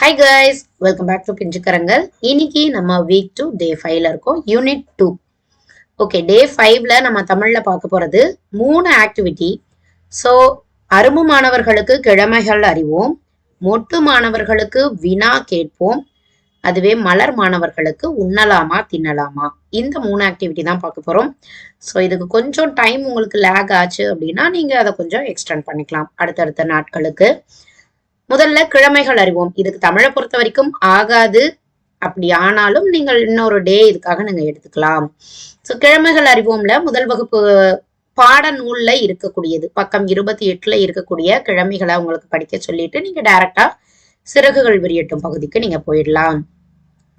Hi guys welcome back to Pinjukkarangal இன்னைக்கு நம்ம week two டே ஃபைவ்ல இருக்கோம் யூனிட் டூ ஓகே டே ஃபைவ்ல நம்ம தமிழ்ல பார்க்க போறது மூணு ஆக்டிவிட்டி ஸோ அரும்பு மாணவர்களுக்கு கிழமைகள் அறிவோம் மொட்டு மாணவர்களுக்கு வினா கேட்போம் அதுவே மலர் மாணவர்களுக்கு உண்ணலாமா தின்னலாமா. இந்த மூணு ஆக்டிவிட்டி தான் பார்க்க போறோம். ஸோ இதுக்கு கொஞ்சம் டைம் உங்களுக்கு லேக் ஆச்சு அப்படின்னா நீங்க அதை கொஞ்சம் எக்ஸ்டெண்ட் பண்ணிக்கலாம். அடுத்தடுத்த நாட்களுக்கு. முதல்ல கிழமைகள் அறிவோம். இதுக்கு தமிழை பொறுத்த வரைக்கும் ஆகாது. அப்படி ஆனாலும் நீங்கள் இன்னொரு டே இதுக்காக நீங்க எடுத்துக்கலாம். ஸோ கிழமைகள் அறிவோம்ல முதல் வகுப்பு பாட நூல்ல இருக்கக்கூடியது. பக்கம் இருபத்தி எட்டுல இருக்கக்கூடிய கிழமைகளை உங்களுக்கு படிக்க சொல்லிட்டு நீங்க டைரக்டா சிறகுகள் விரியட்டும் பகுதிக்கு நீங்க போயிடலாம்.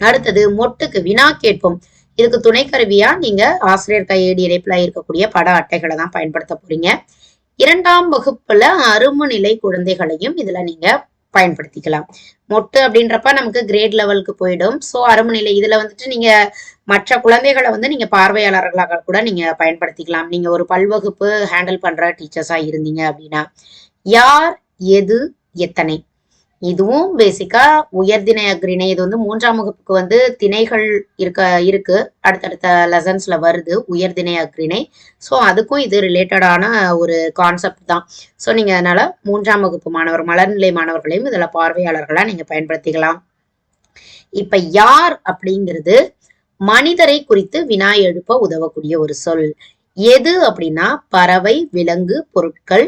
அடுத்தது மொட்டுக்கு வினா கேட்போம். இதுக்கு துணை கருவியா நீங்க ஆசிரியர் கையேடி இணைப்புல இருக்கக்கூடிய பட அட்டைகளை தான் பயன்படுத்த போறீங்க. இரண்டாம் வகுப்புல அரும நிலை குழந்தைகளையும் இதுல நீங்க பயன்படுத்திக்கலாம். மொட்டு அப்படின்றப்ப நமக்கு கிரேட் லெவலுக்கு போயிடும். ஸோ அரும நிலை இதுல வந்துட்டு நீங்க மற்ற குழந்தைகளை வந்து நீங்க பார்வையாளர்களாக கூட நீங்க பயன்படுத்திக்கலாம். நீங்க ஒரு பல்வகுப்பு ஹேண்டில் பண்ற டீச்சர்ஸா இருந்தீங்க அப்படின்னா யார் எது எத்தனை? இதுவும் பேசிக்கா உயர்திணை அக்ரிணை. இது வந்து மூன்றாம் வகுப்புக்கு வந்து திணைகள் இருக்க இருக்கு. அடுத்தடுத்த லெசன்ஸ்ல வருது உயர்திணை அக்ரிணை. ஸோ அதுக்கும் இது ரிலேட்டடான ஒரு கான்செப்ட் தான். ஸோ நீங்க அதனால மூன்றாம் வகுப்பு மாணவர் மலர்நிலை மாணவர்களையும் இதுல பார்வையாளர்களா நீங்க பயன்படுத்திக்கலாம். இப்ப யார் அப்படிங்கிறது மனிதரை குறித்து வினா எழுப்ப உதவக்கூடிய ஒரு சொல். எது அப்படின்னா பறவை விலங்கு பொருட்கள்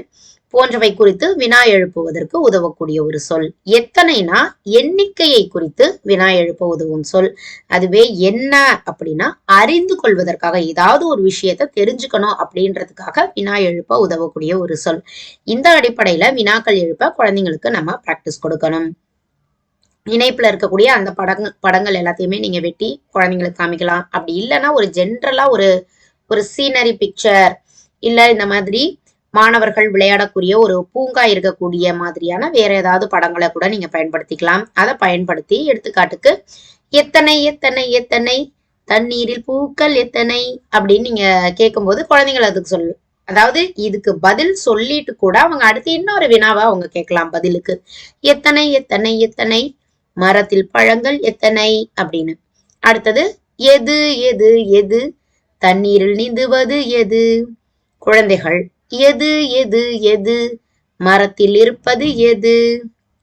போன்றவை குறித்து வினா எழுப்புவதற்கு உதவக்கூடிய ஒரு சொல். எத்தனைனா எண்ணிக்கையை குறித்து வினா எழுப்ப உதவும் சொல். அதுவே என்ன அப்படின்னா அறிந்து கொள்வதற்காக ஏதாவது ஒரு விஷயத்த தெரிஞ்சுக்கணும் அப்படின்றதுக்காக வினா எழுப்ப உதவக்கூடிய ஒரு சொல். இந்த அடிப்படையில வினாக்கள் எழுப்ப குழந்தைங்களுக்கு நம்ம பிராக்டிஸ் கொடுக்கணும். இணைப்புல இருக்கக்கூடிய அந்த படங்கள் படங்கள் எல்லாத்தையுமே நீங்க வெட்டி குழந்தைங்களுக்கு காமிக்கலாம். அப்படி இல்லைன்னா ஒரு ஜென்ரலா ஒரு ஒரு சீனரி பிக்சர் இல்ல இந்த மாதிரி மாணவர்கள் விளையாடக்கூடிய ஒரு பூங்கா இருக்கக்கூடிய மாதிரியான வேற ஏதாவது படங்களை கூட நீங்க பயன்படுத்திக்கலாம். அதை பயன்படுத்தி எடுத்துக்காட்டுக்கு எத்தனை எத்தனை எத்தனை தண்ணீரில் பூக்கள் எத்தனை அப்படின்னு நீங்க கேட்கும்போது குழந்தைகள் அதுக்கு சொல்லு அதாவது இதுக்கு பதில் சொல்லிட்டு கூட அவங்க அடுத்து இன்னொரு வினாவா அவங்க கேட்கலாம் பதிலுக்கு. எத்தனை எத்தனை எத்தனை மரத்தில் பழங்கள் எத்தனை அப்படின்னு. அடுத்தது எது எது எது தண்ணீரில் நீந்துவது எது? குழந்தைகள். எது எது எது? மரத்தில் இருப்பது எது?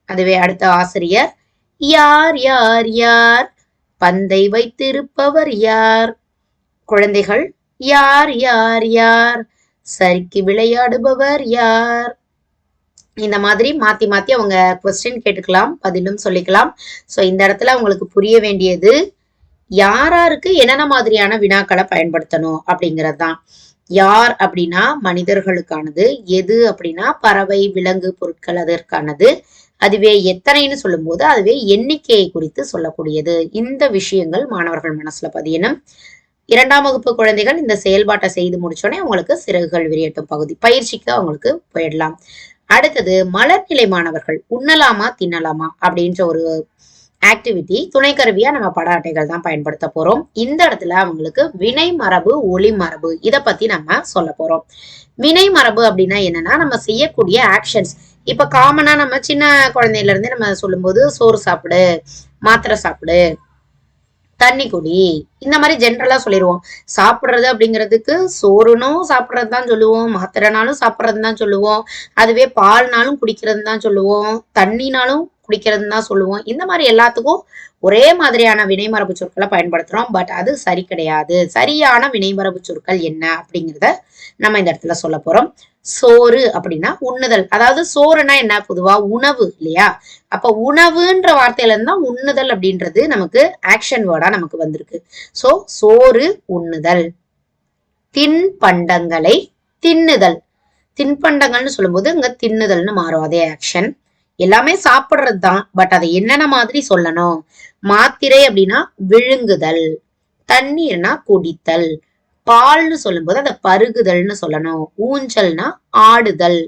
அதுவே அடுத்த ஆசிரியர். யார் யார் யார்? பந்தை வைத்திருப்பவர் யார்? குழந்தைகள் யார் யார் யார்? சரிக்கு விளையாடுபவர் யார்? இந்த மாதிரி மாத்தி மாத்தி அவங்க கொஸ்டின் கேட்டுக்கலாம் பதிலும் சொல்லிக்கலாம். ஸோ இந்த இடத்துல அவங்களுக்கு புரிய வேண்டியது யாராருக்கு என்னென்ன மாதிரியான வினாக்களை பயன்படுத்தணும் அப்படிங்கிறது தான் யார் அப்படின்னா மனிதர்களுக்கானது எது அப்படின்னா பறவை விலங்கு பொருட்கள் அதற்கானது. அதுவே எத்தனைன்னு சொல்லும்போது அதுவே எண்ணிக்கையை குறித்து சொல்லக்கூடியது. இந்த விஷயங்கள் மாணவர்கள் மனசுல பதியணும். இரண்டாம் வகுப்பு குழந்தைகள் இந்த செயல்பாட்டை செய்து முடிச்சோடனே அவங்களுக்கு சிறகுகள் விரியட்டும் பகுதி. பயிற்சிக்கு அவங்களுக்கு போயிடலாம். அடுத்தது மலர்நிலை மாணவர்கள் உண்ணலாமா தின்னலாமா? அப்படின்ற ஒரு ஆக்டிவிட்டி துணை கருவியா நம்ம பட அட்டைகள் தான் பயன்படுத்த போறோம். இந்த இடத்துல அவங்களுக்கு வினை மரபு ஒளி மரபு இதை பத்தி நம்ம சொல்ல போறோம். வினை மரபு அப்படின்னா என்னன்னா நம்ம செய்யக்கூடிய ஆக்ஷன்ஸ் இப்ப காமனா நம்ம சின்ன குழந்தையில இருந்தே நம்ம சொல்லும்போது சோறு சாப்பிடு மாத்திரை சாப்பிடு தண்ணி குடி இந்த மாதிரி ஜென்ரலா சொல்லிடுவோம். சாப்பிடுறது அப்படிங்கிறதுக்கு சோறுனும் சாப்பிட்றது தான் சொல்லுவோம் மாத்திரைனாலும் சாப்பிட்றது தான் சொல்லுவோம். அதுவே பால்னாலும் குடிக்கிறது தான் சொல்லுவோம். தண்ணினாலும் குடிக்கிறதுன்னு தான் சொல்லுவோம். இந்த மாதிரி எல்லாத்துக்கும் ஒரே மாதிரியான வினைமரபு சொற்களை பயன்படுத்துகிறோம் பட் அது சரி கிடையாது. சரியான வினைமரபு சொற்கள் என்ன அப்படிங்கிறத நம்ம இந்த இடத்துல சொல்ல போறோம். சோறு அப்படின்னா உண்ணுதல். அதாவது சோறுனா என்ன? பொதுவா உணவு இல்லையா? அப்ப உணவுன்ற வார்த்தையில இருந்தா உண்ணுதல் அப்படின்றது நமக்கு ஆக்ஷன் வேர்டா நமக்கு வந்திருக்கு. சோ சோறு உண்ணுதல். தின்பண்டங்களை தின்னுதல். தின்பண்டங்கள்னு சொல்லும்போது இங்க தின்னுதல்னு மாறும். அதே ஆக்ஷன் எல்லாமே சாப்பிடுறது தான் பட் அதை என்னென்ன மாதிரி சொல்லணும்? மாத்திரை அப்படின்னா விழுங்குதல் தண்ணீர்னா குடித்தல் பால்னு சொல்லும்போது அதை பருகுதல்னு சொல்லணும். ஊஞ்சல்னா ஆடுதல்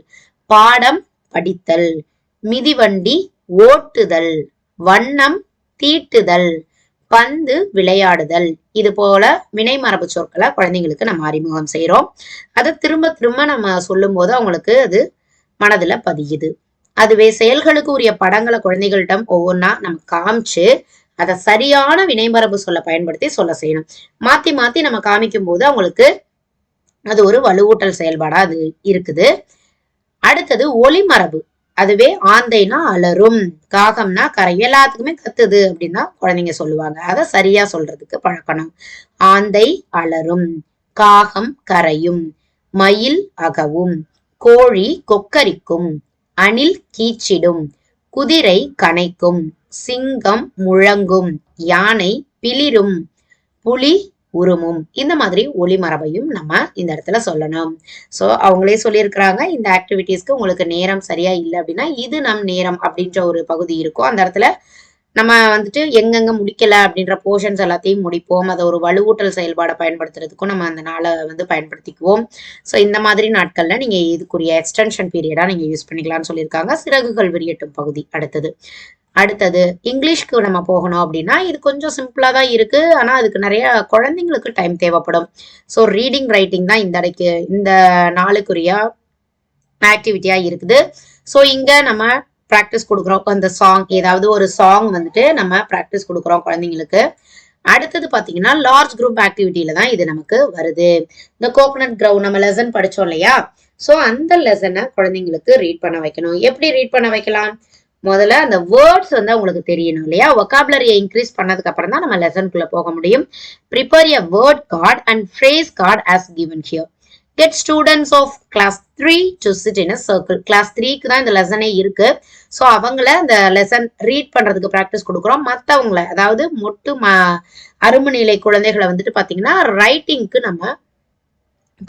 பாடம் படித்தல் மிதிவண்டி ஓட்டுதல் வண்ணம் தீட்டுதல் பந்து விளையாடுதல். இது போல வினை மரபு சொற்களை குழந்தைங்களுக்கு நம்ம அறிமுகம் செய்கிறோம் அதை திரும்ப திரும்ப நம்ம சொல்லும்போது அவங்களுக்கு அது மனதில் பதியுது. அதுவே செயல்களுக்கு உரிய படங்களை குழந்தைகளிடம் ஒவ்வொன்றா நம்ம காமிச்சு அதை சரியான வினைமரபு சொல்ல பயன்படுத்தி சொல்ல செய்யணும். மாத்தி மாத்தி நம்ம காமிக்கும் போது அவங்களுக்கு அது ஒரு வலுவூட்டல் செயல்பாடா அது இருக்குது. அடுத்தது ஒளிமரபு. அதுவே ஆந்தைனா அலரும் காகம்னா கரை எல்லாத்துக்குமே கத்துது அப்படின்னா குழந்தைங்க சொல்லுவாங்க. அதை சரியா சொல்றதுக்கு பழக்கணும். ஆந்தை அலரும் காகம் கரையும் மயில் அகவும் கோழி கொக்கரிக்கும் அணில் கீச்சிடும் குதிரை கனைக்கும் சிங்கம் முழங்கும் யானை பிளிரும் புலி உருமும். இந்த மாதிரி ஒளிமரபையும் நம்ம இந்த இடத்துல சொல்லணும். ஸோ அவங்களே சொல்லியிருக்கிறாங்க இந்த ஆக்டிவிட்டீஸ்க்கு உங்களுக்கு நேரம் சரியா இல்லை அப்படின்னா இது நம் நேரம் அப்படின்ற ஒரு பகுதி இருக்கும். அந்த இடத்துல நம்ம வந்துட்டு எங்கெங்க முடிக்கல அப்படின்ற போர்ஷன்ஸ் எல்லாத்தையும் முடிப்போம். அதை ஒரு வலுவூட்டல் செயல்பாடை பயன்படுத்துறதுக்கும் நம்ம அந்த நாளை வந்து பயன்படுத்திக்குவோம். ஸோ இந்த மாதிரி நாட்கள்ல நீங்க இதுக்குரிய எக்ஸ்டென்ஷன் பீரியடா நீங்க யூஸ் பண்ணிக்கலாம்னு சொல்லியிருக்காங்க. சிறகுகள் விரியட்டும் பகுதி அடுத்தது. அடுத்தது இங்கிலீஷ்க்கு நம்ம போகணும் அப்படின்னா இது கொஞ்சம் சிம்பிளாக தான் இருக்கு. ஆனால் அதுக்கு நிறைய குழந்தைங்களுக்கு டைம் தேவைப்படும். ஸோ ரீடிங் ரைட்டிங் தான் இந்த அடைக்கு இந்த நாளுக்குரிய ஆக்டிவிட்டியாக இருக்குது. ஸோ இங்கே நம்ம ப்ராக்டிஸ் கொடுக்குறோம். அந்த சாங் ஏதாவது ஒரு சாங் வந்துட்டு நம்ம ப்ராக்டிஸ் கொடுக்குறோம் குழந்தைங்களுக்கு. அடுத்தது பார்த்தீங்கன்னா லார்ஜ் குரூப் ஆக்டிவிட்டியில தான் இது நமக்கு வருது. இந்த கோகனட் கிரவுண்ட் நம்ம லெசன் படித்தோம் இல்லையா? ஸோ அந்த லெசனை குழந்தைங்களுக்கு ரீட் பண்ண வைக்கணும். எப்படி ரீட் பண்ண வைக்கலாம்? முதல்ல அந்த வேர்ட்ஸ் வந்து அவங்களுக்கு தெரியணும் இல்லையா? ஒக்காபுலரியை இன்க்ரீஸ் பண்ணதுக்கு அப்புறம் தான் நம்ம லெசனுக்குள்ள போக முடியும். Prepare a word card and phrase card as given here get students of class three to sit in a circle class த்ரீக்கு தான் இந்த லெசனே இருக்கு. ஸோ அவங்கள இந்த லெசன் ரீட் பண்றதுக்கு ப்ராக்டிஸ் கொடுக்குறோம். மற்றவங்கள அதாவது மொட்டு ம அரும்பு நிலை குழந்தைகளை வந்துட்டு பார்த்தீங்கன்னா ரைட்டிங்க்கு நம்ம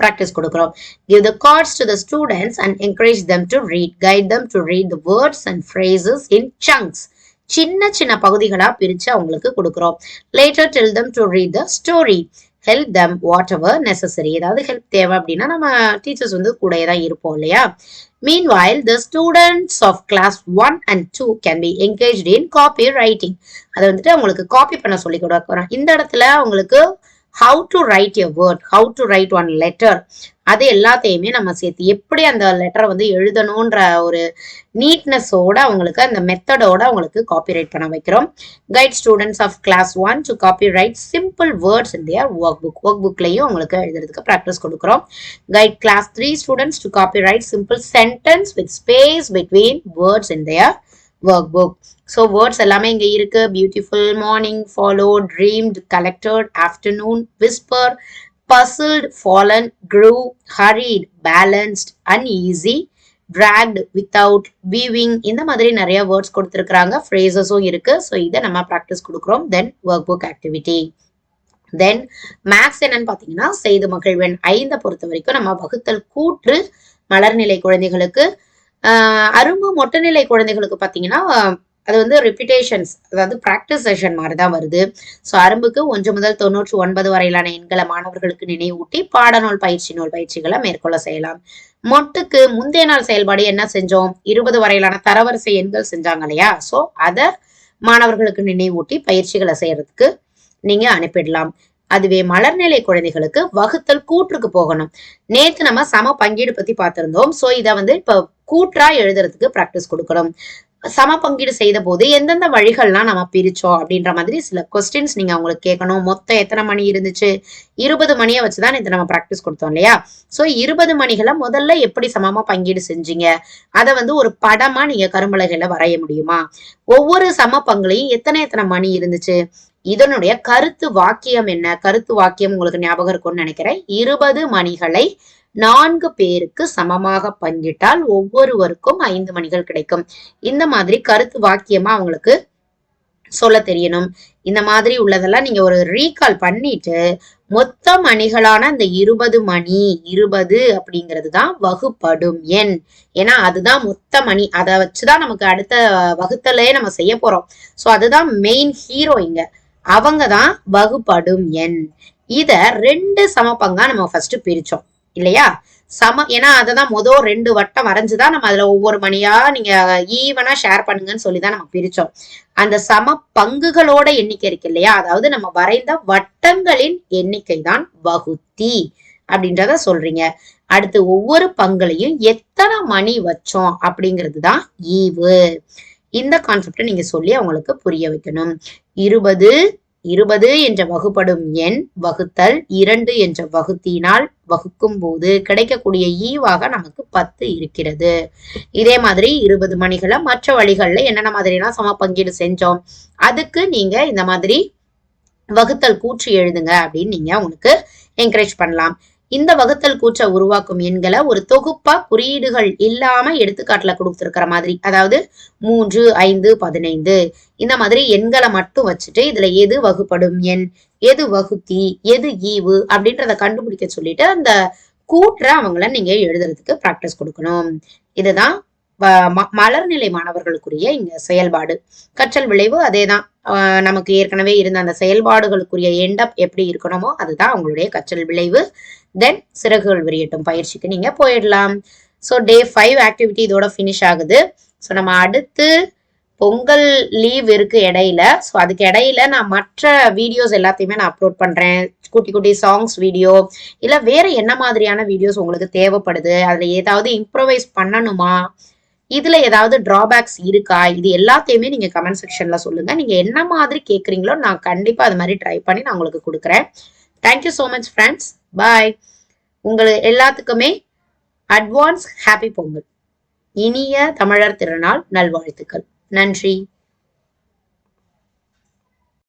ப்ராக்டிஸ் கொடுக்குறோம். Give the cards to the students and encourage them to read guide them to read the words and phrases in chunks. சின்ன சின்ன பகுதிகளா பிரிச்சு அவங்களுக்கு கொடுக்குறோம். Tell them to read the story help them whatever necessary ஏதாவது help தேவை அப்படின்னா நம்ம டீச்சர்ஸ் வந்து கூடயே தான் இருப்போம் இல்லையா meanwhile the students of class one and two can be engage in copy writing அதை வந்துட்டு அவங்களுக்கு காப்பி பண்ண சொல்லி கொடுக்குறோம் இந்த இடத்துல அவங்களுக்கு how to write a word how to write one letter அது எல்லாத்தையுமே நம்ம சேர்த்து எப்படி அந்த லெட்டரை வந்து எழுதணுன்ற ஒரு நீட்னஸோட அவங்களுக்கு அந்த மெத்தடோட அவங்களுக்கு காப்பி ரைட் பண்ண வைக்கிறோம். Guide students of class one to copy write simple words in their work book work புக்லையும் அவங்களுக்கு எழுதுறதுக்கு ப்ராக்டிஸ் கொடுக்குறோம். Guide class three students to copy write simple sentence with space between words in their work book so words எல்லாமே இங்கே இருக்கு. Beautiful morning follow dreamed collected afternoon whisper bustle fallen grew grew, hurried, balanced, uneasy, tracked without weaving இந்த மாதிரி நிறைய words கொடுத்துருக்குறாங்க. ஃப்ரேசஸும் இருக்கு. So இதை நம்ம ப்ராக்டிஸ் கொடுக்குறோம். Then work book activity then maths என்னன்னு பார்த்தீங்கன்னா செய்து மகிழ்வன் ஐந்தை பொறுத்த வரைக்கும் நம்ம வகுத்தல் கூற்று மலர்நிலை குழந்தைகளுக்கு ஆஹ் அரும்பு மொட்டநிலை குழந்தைகளுக்கு பார்த்தீங்கன்னா அது வந்து ரிப்பிட்டேஷன்ஸ் அதாவது ப்ராக்டிஸ் செஷன் மாதிரி தான் வருது. ஸோ அரும்புக்கு ஒன்று முதல் தொண்ணூற்றி ஒன்பது வரையிலான எண்களை மாணவர்களுக்கு நினைவூட்டி பாடநூல் பயிற்சி நூல் பயிற்சிகளை மேற்கொள்ள செய்யலாம். மொட்டுக்கு முந்தைய நாள் செயல்பாடு என்ன செஞ்சோம்? இருபது வரையிலான தரவரிசை எண்கள் செஞ்சாங்க இல்லையா? ஸோ அதை மாணவர்களுக்கு நினைவூட்டி பயிற்சிகளை செய்யறதுக்கு நீங்க அனுப்பிடலாம். அதுவே மலர்நிலை குழந்தைகளுக்கு வகுத்தல் கூற்றுக்கு போகணும். நேத்து நம்ம சம பங்கீடு பத்தி பார்த்திருந்தோம். சோ இதை வந்து இப்ப கூற்றா எழுதுறதுக்கு ப்ராக்டிஸ் கொடுக்கணும். சம பங்கீடு செய்த போது எந்தெந்த வழிகள்லாம் நம்ம பிரிச்சோம் அப்படின்ற மாதிரி சில கொஸ்டின்ஸ் நீங்க அவங்களுக்கு கேட்கணும். மொத்தம் எத்தனை மணி இருந்துச்சு? இருபது மணியை வச்சுதான் இது நம்ம ப்ராக்டிஸ் கொடுத்தோம் இல்லையா? சோ இருபது மணிகளை முதல்ல எப்படி சமமா பங்கீடு செஞ்சீங்க? அதை வந்து ஒரு படமா நீங்க கரும்பலகையில வரைய முடியுமா? ஒவ்வொரு சம பங்குலையும் எத்தனை எத்தனை மணி இருந்துச்சு? இதனுடைய கருத்து வாக்கியம் என்ன? கருத்து வாக்கியம் உங்களுக்கு ஞாபகம் இருக்கும்னு நினைக்கிறேன். இருபது மணிகளை நான்கு பேருக்கு சமமாக பங்கிட்டால் ஒவ்வொருவருக்கும் ஐந்து மணிகள் கிடைக்கும். இந்த மாதிரி கருத்து வாக்கியமா அவங்களுக்கு சொல்ல தெரியணும். இந்த மாதிரி உள்ளதெல்லாம் நீங்க ஒரு ரீகால் பண்ணிட்டு மொத்த மணிகளான இந்த இருபது மணி இருபது அப்படிங்கிறது தான் வகுப்படும் எண். ஏன்னா அதுதான் மொத்த மணி. அதை வச்சுதான் நமக்கு அடுத்த வகுத்தலையே நம்ம செய்ய போறோம். ஸோ அதுதான் மெயின் ஹீரோ இங்க. அவங்க தான் வகுப்படும் எண். இத ரெண்டு சமப்பங்கா நம்ம ஃபர்ஸ்ட் பிரிச்சோம். இல்லையா? சம ஏன்னா அததான் மொதல் ரெண்டு வட்டம் வரைஞ்சுதான் நம்ம அதுல ஒவ்வொரு மணியா நீங்க ஈவனா ஷேர் பண்ணுங்கன்னு சொல்லிதான் நம்ம பிரிச்சோம். அந்த சம பங்குகளோட எண்ணிக்கை இருக்கு இல்லையா? அதாவது நம்ம வரைந்த வட்டங்களின் எண்ணிக்கை தான் வகுத்தி அப்படின்றத சொல்றீங்க. அடுத்து ஒவ்வொரு பங்குலையும் எத்தனை மணி வச்சோம் அப்படிங்கிறது தான் ஈவு. இந்த கான்செப்டை நீங்க சொல்லி அவங்களுக்கு புரிய வைக்கணும். இருபது இருபது என்ற வகுப்படும் எண் வகுத்தல் இரண்டு என்ற வகுத்தினால் வகுக்கும் போது கிடைக்கக்கூடிய e ஈவாக நமக்கு பத்து இருக்கிறது. இதே மாதிரி இருபது மணிகளை மற்ற வழிகளில் என்னென்ன மாதிரிலாம் சம பங்கீடு செஞ்சோம் அதுக்கு நீங்க இந்த மாதிரி வகுத்தல் கூற்று எழுதுங்க அப்படின்னு நீங்க உங்களுக்கு என்கரேஜ் பண்ணலாம். இந்த வகுத்தல் கூற்றை உருவாக்கும் எண்களை ஒரு தொகுப்பா குறியீடுகள் இல்லாம எடுத்துக்காட்டுல கொடுத்துருக்கிற மாதிரி. அதாவது மூன்று ஐந்து பதினைந்து. இந்த மாதிரி எண்களை மட்டும் வச்சுட்டு இதுல எது வகுப்படும் எண்? எது வகுத்தி? எது ஈவு? அப்படின்றத கண்டுபிடிக்க சொல்லிட்டு அந்த கூற்ற அவங்கள நீங்க எழுதுறதுக்கு ப்ராக்டிஸ் கொடுக்கணும். இதுதான் வ- ம- மலர்நிலை மாணவர்களுக்குரிய இங்க செயல்பாடு. கற்றல் விளைவு அதேதான். நமக்கு ஏற்கனவே இருந்த அந்த செயல்பாடுகளுக்குரிய எண்டப் எப்படி இருக்கணுமோ அதுதான் அவங்களுடைய கற்றல் விளைவு. தென் சிறகுகள் விரியட்டும் பயிற்சிக்கு நீங்க போயிடலாம். ஸோ டே ஃபைவ் ஆக்டிவிட்டி இதோட ஃபினிஷ் ஆகுது. ஸோ நம்ம அடுத்து பொங்கல் லீவ் இருக்கு இடையில. ஸோ அதுக்கு இடையில நான் மற்ற வீடியோஸ் எல்லாத்தையுமே நான் அப்லோட் பண்றேன். குட்டி குட்டி சாங்ஸ் வீடியோ இல்லை வேற என்ன மாதிரியான வீடியோஸ் உங்களுக்கு தேவைப்படுது? அதில் ஏதாவது இம்ப்ரவைஸ் பண்ணணுமா? இதுல ஏதாவது டிராபேக்ஸ் இருக்கா? இது எல்லாத்தையுமே நீங்க கமெண்ட் செக்ஷன்ல சொல்லுங்க. நீங்க என்ன மாதிரி கேட்குறீங்களோ நான் கண்டிப்பா அது மாதிரி ட்ரை பண்ணி நான் உங்களுக்கு கொடுக்குறேன். Thank you so much friends bye உங்களுக்கு எல்லாத்துக்குமே அட்வான்ஸ் ஹாப்பி பொங்கல். இனிய தமிழர் திருநாள் நல்வாழ்த்துக்கள். நன்றி.